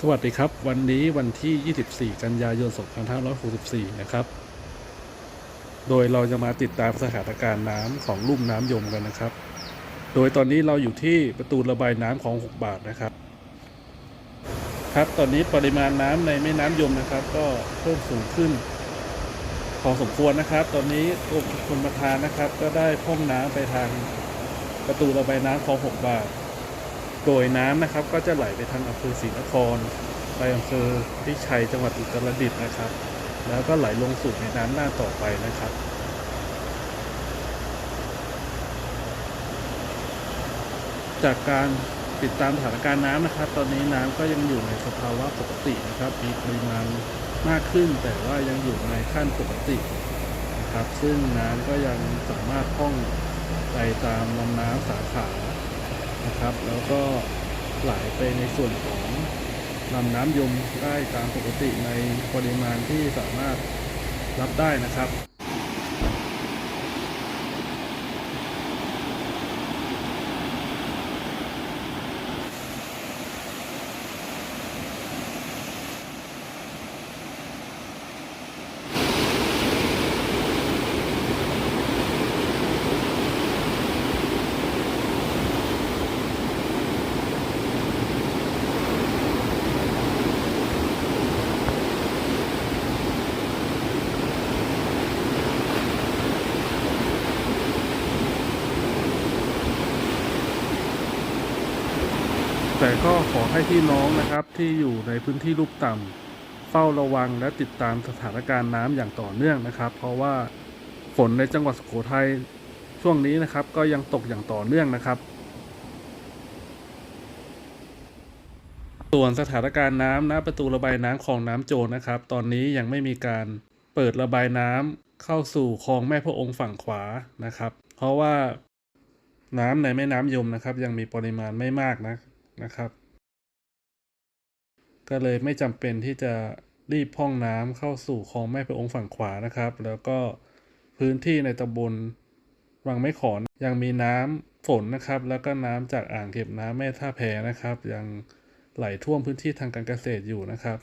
สวัสดีครับ วันนี้วันที่ 24 กันยายน 2564 นะครับ โดยเราจะมาติดตามสถานการณ์น้ำของลุ่มน้ำยมกันนะครับ โดยตอนนี้เราอยู่ที่ประตูระบายน้ำของ 6 บาทนะครับ ครับตอนนี้ปริมาณน้ำในแม่น้ำยมนะครับ ก็เพิ่มสูงขึ้นพอสมควรนะครับ ตอนนี้กรมชลประทานนะครับ ก็ได้พ่องน้ำไปทางประตูระบายน้ำคลอง 6 บาท โดยน้ำนะครับก็จะไหลไปทางอำเภอศรีนคร ไปอำเภอพิชัยจังหวัดอุตรดิตถ์นะครับ แล้วก็ไหลลงสู่ในน้ำหน้าต่อไปนะครับจากการติดตามสถานการณ์น้ำนะครับ ตอนนี้น้ำก็ยังอยู่ในสภาวะปกตินะครับ มีปริมาณมากขึ้น แต่ว่ายังอยู่ในขั้นปกตินะครับ ซึ่งน้ำก็ยังสามารถท่องไปตามลำน้ำสาขา นะครับ แล้วก็ไหลไปในส่วนของลำน้ำยมได้ตามปกติในปริมาณที่สามารถรับได้นะครับ แต่ก็ขอให้พี่น้องนะครับที่อยู่ในพื้นที่ลุ่มต่ำเฝ้าระวังและติดตามสถานการณ์น้ำอย่างต่อเนื่องนะครับ เพราะว่าฝนในจังหวัดสุโขทัยช่วงนี้นะครับ ก็ยังตกอย่างต่อเนื่องนะครับ ส่วนสถานการณ์น้ำณประตูระบายน้ำคลองน้ำโจรนะครับ ตอนนี้ยังไม่มีการเปิดระบายน้ำเข้าสู่คลองแม่พระองค์ฝั่งขวานะครับ เพราะว่าน้ำในแม่น้ำยมนะครับ ยังมีปริมาณไม่มากนะ นะครับ ก็เลยไม่จำเป็นที่จะรีบพ่องน้ำเข้าสู่คลองแม่พระองค์ฝั่งขวานะครับ แล้วก็พื้นที่ในตำบลวังไม้ขอนยังมีน้ำฝนนะครับ แล้วก็น้ำจากอ่างเก็บน้ำแม่ท่าแพนะครับ ยังไหลท่วมพื้นที่ทางการเกษตรอยู่นะครับ